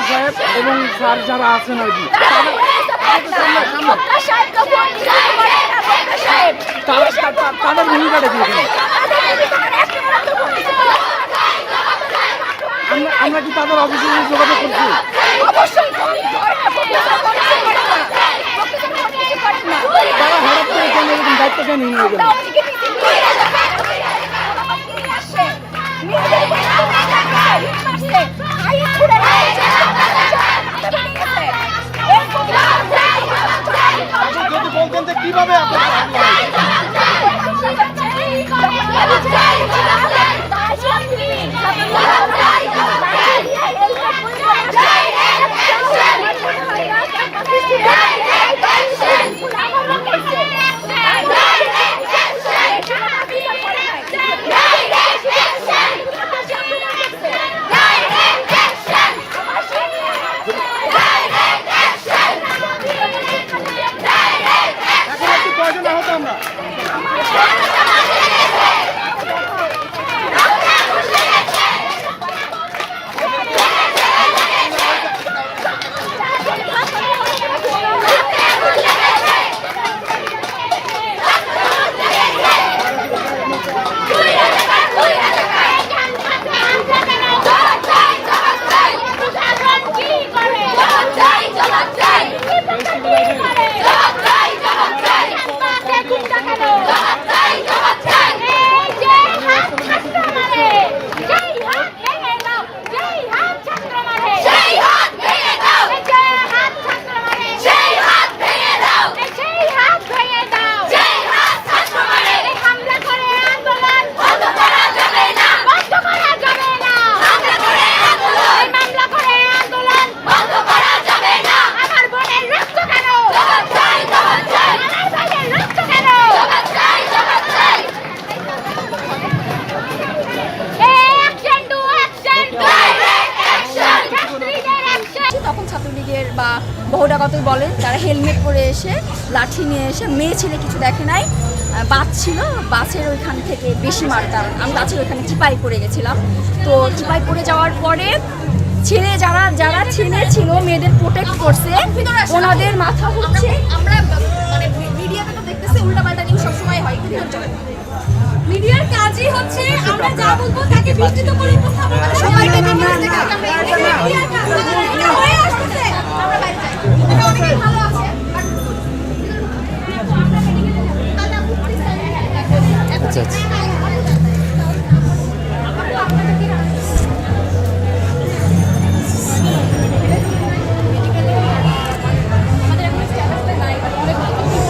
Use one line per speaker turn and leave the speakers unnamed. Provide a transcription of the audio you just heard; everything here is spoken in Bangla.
সাহেব এবং স্যার যারা আছেন আর কি তাদের ভূমিকাটা। আমরা কি তাদের অফিসে যোগাযোগ করছি। তারা হঠাৎ করে কেন এরকম দায়িত্ব কেন নিয়ে গেল
বা বহুডাকতই বলেন তারা হেলমেট পরে এসে লাঠি নিয়ে এসে মেয়ে ছেলে কিছু দেখে নাই। বাস ছিল বাসের ওইখান থেকে বেশি মারতাম আমি বাসের ওইখানে চিপাই পড়ে গেছিলাম। তো চিপাই পড়ে যাওয়ার পরে ছেলে যারা যারা ছেলে ছিল মেয়েদের প্রোটেক্ট করছে ওনাদের মাথা হচ্ছে। আমরা মানে মিডিয়াতে তো দেখতেছি উল্টাপাল্টা নিউজ সবসময় হয় চলে মিডিয়ার কাজই হচ্ছে আমরা যা বলব তাকে বিস্তৃত করে উপস্থাপন করা সবাইকে মিডিয়া থেকে আচ্ছা আচ্ছা।